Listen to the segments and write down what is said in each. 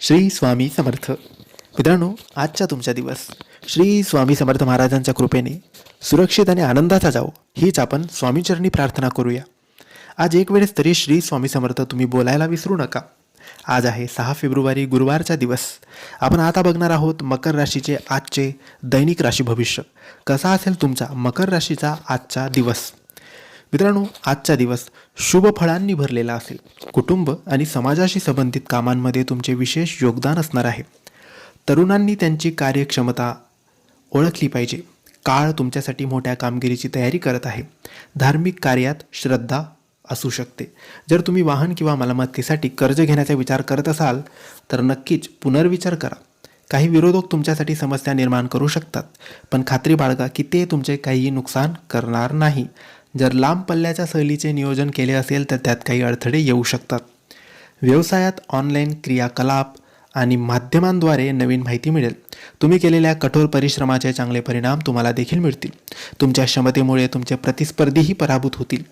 श्री स्वामी समर्थ. मित्रांनो आजचा तुमचा दिवस. श्री स्वामी समर्थ महाराजांच्या कृपेने सुरक्षित आणि आनंदाचा जाओ हीच आपण स्वामीचरणी प्रार्थना करूया. आज एक वेळेस तरी श्री स्वामी समर्थ तुम्ही बोलायला विसरू नका. आज आहे सहा फेब्रुवारी गुरुवारचा दिवस. आपण आता बघणार आहोत मकर राशीचे आजचे दैनिक राशी भविष्य. कसा असेल तुमचा मकर राशीचा आजचा दिवस? मित्रांनो आजचा दिवस शुभ फळांनी भरलेला असेल. कुटुंब आणि समाजाशी संबंधित कामांमध्ये तुमचे विशेष योगदान असणार आहे. तरुणांनी त्यांची कार्यक्षमता ओळखली पाहिजे. काळ तुमच्यासाठी मोठ्या कामगिरीची तयारी करत आहे. धार्मिक कार्यात श्रद्धा असू शकते. जर तुम्ही वाहन किंवा मालमत्तेसाठी कर्ज घेण्याचा विचार करत असाल तर नक्कीच पुनर्विचार करा. काही विरोधक तुमच्यासाठी समस्या निर्माण करू शकतात पण खात्री बाळगा की ते तुमचे काहीही नुकसान करणार नाही. जर लांब पल्ल्याच्या सहलीचे नियोजन केले असेल तर त्यात काही अडथळे येऊ शकतात. व्यवसायात ऑनलाईन क्रियाकलाप आणि माध्यमांद्वारे नवीन माहिती मिळेल. तुम्ही केलेल्या कठोर परिश्रमाचे चांगले परिणाम तुम्हाला देखील मिळतील. तुमच्या क्षमतेमुळे तुमचे प्रतिस्पर्धीही पराभूत होतील.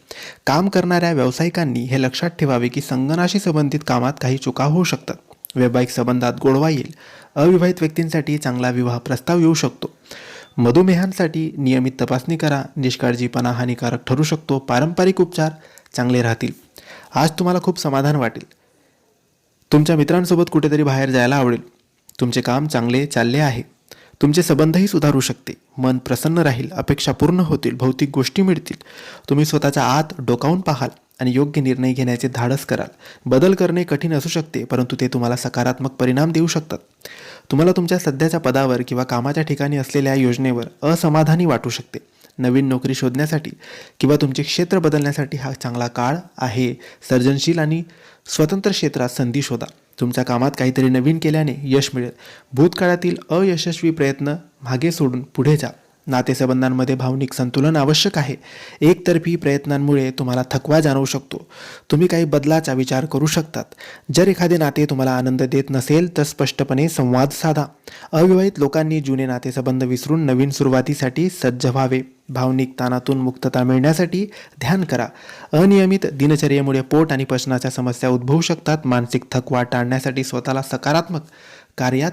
काम करणाऱ्या व्यावसायिकांनी हे लक्षात ठेवावे की संगणाशी संबंधित कामात काही चुका होऊ शकतात. वैवाहिक संबंधात गोडवा येईल. अविवाहित व्यक्तींसाठी चांगला विवाह प्रस्ताव येऊ शकतो. मधुमेहांसाठी नियमित तपासणी करा निष्काळजीपणा हानिकारक ठरू शकतो पारंपरिक उपचार चांगले राहतील. आज तुम्हाला खूप समाधान वाटेल. तुमच्या मित्रांसोबत कुठेतरी बाहेर जायला आवडेल. तुमचे काम चांगले चालले आहे. तुमचे संबंधही सुधारू शकते. मन प्रसन्न राहील अपेक्षा पूर्ण होतील भौतिक गोष्टी मिळतील. तुम्ही स्वतःच्या आत डोकावून पाहाल आणि योग्य निर्णय घेण्याचे धाडस कराल. बदल करणे कठीण असू शकते परंतु ते तुम्हाला सकारात्मक परिणाम देऊ शकतात. तुम्हाला तुमच्या सध्याच्या पदावर किंवा कामाच्या ठिकाणी असलेल्या योजनेवर असमाधानी वाटू शकते. नवीन नोकरी शोधण्यासाठी किंवा तुमचे क्षेत्र बदलण्यासाठी हा चांगला काळ आहे. सर्जनशील आणि स्वतंत्र क्षेत्रात संधी शोधा. तुमच्या कामात काहीतरी नवीन केल्याने यश मिळेल. भूतकाळातील अयशस्वी प्रयत्न मागे सोडून पुढे जा. नातेसंबंधांमध्ये भावनिक संतुलन आवश्यक आहे. एकतर्फी प्रयत्नांमुळे तुम्हाला थकवा जाणवू शकतो. तुम्ही काही बदलाचा विचार करू शकतात. जर एखादे नाते तुम्हाला आनंद देत नसेल तर स्पष्टपणे संवाद साधा. अविवाहित लोकांनी जुने नातेसंबंध विसरून नवीन सुरुवातीसाठी सज्ज व्हावे. भावनिक ताणातून मुक्तता मिळण्यासाठी ध्यान करा. अनियमित दिनचर्येमुळे पोट आणि पचनाच्या समस्या उद्भवू शकतात. मानसिक थकवा टाळण्यासाठी स्वतःला सकारात्मक कार्यात